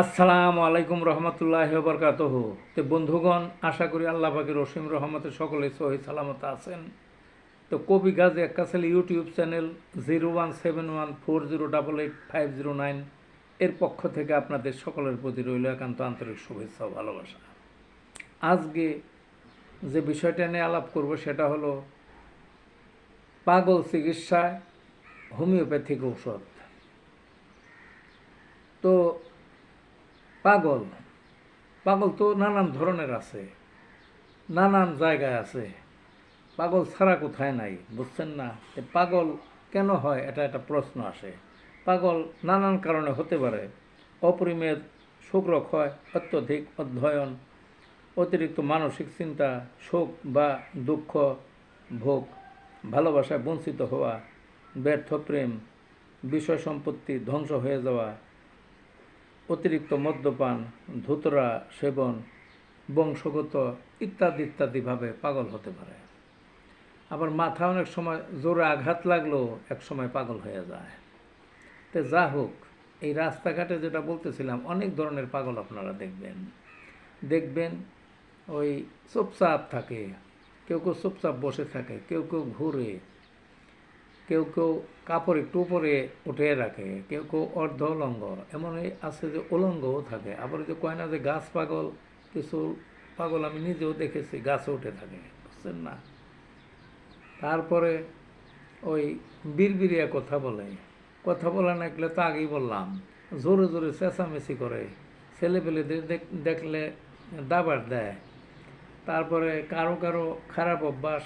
আসসালামু আলাইকুম রহমতুল্লাহ বরকাতহ তো বন্ধুগণ, আশা করি আল্লাহ পাকের রসিম রহমতে সকলে সহি সালামত আছেন। তো কবি Gazi একাসেল YouTube channel zero one seven one four zero double eight five zero nine এর পক্ষ থেকে আপনাদের সকলের প্রতি রইল একান্ত আন্তরিক শুভেচ্ছা ও ভালোবাসা। আজকে যে বিষয়টা নিয়ে আলাপ করব সেটা হলো পাগল চিকিৎসায় হোমিওপ্যাথিক ঔষধ। তো পাগল। পাগল তো নানান ধরনের আছে, নানান জায়গায় আছে। পাগল ছাড়া কোথায় নাই, বুঝছেন না? পাগল কেন হয়? এটা একটা প্রশ্ন আসে। পাগল নানান কারণে হতে পারে। অপরিমেয় শোকরক্ষয় অত্যধিক অধ্যয়ন, অতিরিক্ত মানসিক চিন্তা, শোক বা দুঃখ, ভোগ, ভালোবাসায় বঞ্চিত হওয়া, ব্যর্থ প্রেম, বিষয় সম্পত্তি ধ্বংস হয়ে যাওয়া অতিরিক্ত মদ্যপান, ধুতরা সেবন, বংশগত ইত্যাদি ইত্যাদিভাবে পাগল হতে পারে। আবার মাথা অনেক সময় জোরে আঘাত লাগলেও এক সময় পাগল হয়ে যায়। তো যা হোক, এই রাস্তাঘাটে যেটা বলতেছিলাম, অনেক ধরনের পাগল আপনারা দেখবেন। দেখবেন ওই চুপচাপ থাকে, কেউ কেউ চুপচাপ বসে থাকে, কেউ কেউ ঘুরে কেউ কেউ কাপড় একটু উপরে উঠিয়ে রাখে, কেউ কেউ অর্ধ অলঙ্গ। এমন আছে যে উলঙ্গও থাকে। আবার যে কয় না যে গাছ পাগল, কিছু পাগল আমি নিজেও দেখেছি গাছে উঠে থাকে, বুঝছেন না? তারপরে ওই বিড়বিড়িয়া কথা বলে। কথা বলে না গেলে তো আগেই বললাম, জোরে জোরে চেঁচামেচি করে। ছেলেপেলেদের দেখ- দেখলে দাবার দেয়। তারপরে কারও কারও খারাপ অভ্যাস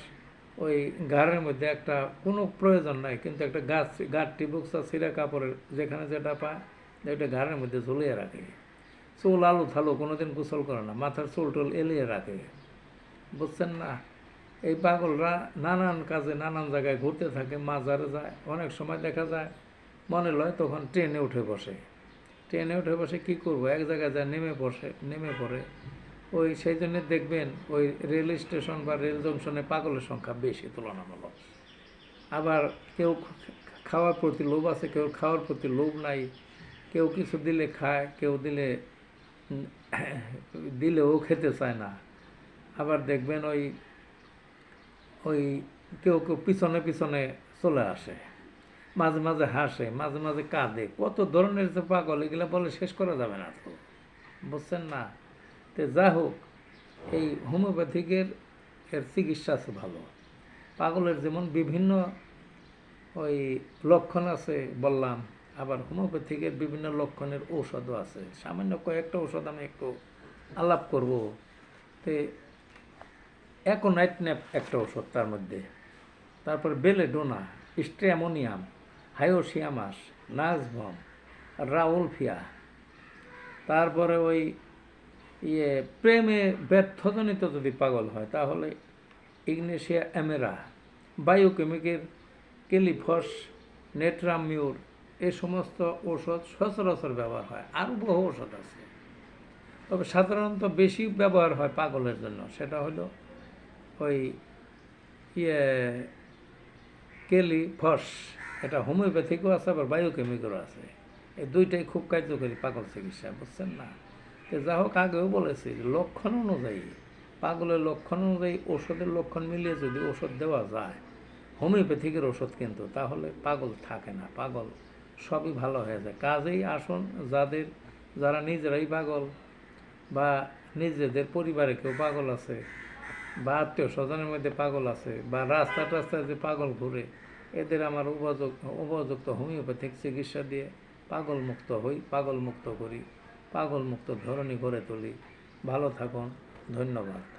ওই ঘাড়ের মধ্যে একটা কোনো প্রয়োজন নাই, কিন্তু একটা গাছ, গাঠটি, বুকসা, ছিঁড়া কাপড়ের যেখানে যেটা পায় একটা ঘাড়ের মধ্যে ঝুলিয়ে রাখে। চুল আলু থালু কোনোদিন গোসল করে না, মাথার চুল টুল এলিয়ে রাখে। বুঝছেন না? এই পাগলরা নানান কাজে নানান জায়গায় ঘুরতে থাকে, মাজারে যায়, অনেক সময় দেখা যায়, মনে লয় তখন ট্রেনে উঠে বসে। ট্রেনে উঠে বসে কি করব? এক জায়গায় যায়, নেমে বসে, নেমে পড়ে। ওই সেই জন্য দেখবেন ওই রেল স্টেশন বা রেল জংশনে পাগলের সংখ্যা বেশি তুলনামূলক। আবার কেউ খাওয়ার প্রতি লোভ আছে, কেউ খাওয়ার প্রতি লোভ নাই, কেউ কিছু দিলে খায়, কেউ দিলে, দিলেও খেতে চায় না। আবার দেখবেন ওই ওই কেউ কেউ পিছনে পিছনে চলে আসে, মাঝে মাঝে হাসে, মাঝে মাঝে কাঁদে। কত ধরনের যে পাগল, এগুলো বলে শেষ করা যাবে না তো। বুঝছেন না? তো যা হোক, এই হোমিওপ্যাথিকের এর চিকিৎসা আছে ভালো। পাগলের যেমন বিভিন্ন ওই লক্ষণ আছে বললাম, আবার হোমিওপ্যাথিকের বিভিন্ন লক্ষণের ঔষধও আছে। সামান্য কয়েকটা ঔষধ আমি একটু আলাপ করব। তে অ্যাকোনাইট ন্যাপ একটা ওষুধ তার মধ্যে। তারপরে বেলেডোনা স্ট্রেমোনিয়াম হায়োসিয়ামাস নাজভম রাউলফিয়া। তারপরে ওই ইয়ে প্রেমে ব্যর্থজনিত যদি পাগল হয়, তাহলে ইগনেশিয়া অ্যামেরা বায়োকেমিকের কেলিফস নেট্রামিউর, এ সমস্ত ঔষধ সচরাচর ব্যবহার হয়। আরও বহু ঔষধ আছে। তবে সাধারণত বেশি ব্যবহার হয় পাগলের জন্য। সেটা হলো ওই ইয়ে কেলিফস এটা হোমিওপ্যাথিকও আছে, আবার বায়োকেমিক্যালও আছে। এই দুইটাই খুব কার্যকরী পাগল চিকিৎসা, বুঝছেন না? যা হোক আগেও বলেছি, লক্ষণ অনুযায়ী, পাগলের লক্ষণ অনুযায়ী ওষুধের লক্ষণ মিলিয়ে যদি ওষুধ দেওয়া যায়, হোমিওপ্যাথিকের ওষুধ কিন্তু, তাহলে পাগল থাকে না, পাগল সবই ভালো হয়ে যায়। কাজেই আসুন যাদের, যারা নিজেরাই পাগল বা নিজেদের পরিবারে কেউ পাগল আছে বা আত্মীয় স্বজনের মধ্যে পাগল আছে বা রাস্তা টাস্তায় যে পাগল ঘুরে, এদের আমার উপযুক্ত উপযুক্ত হোমিওপ্যাথিক চিকিৎসা দিয়ে পাগল মুক্ত হই পাগল মুক্ত করি। পাগল মুক্ত ধরনী করে তুলি। ভালো থাকুন ধন্যবাদ।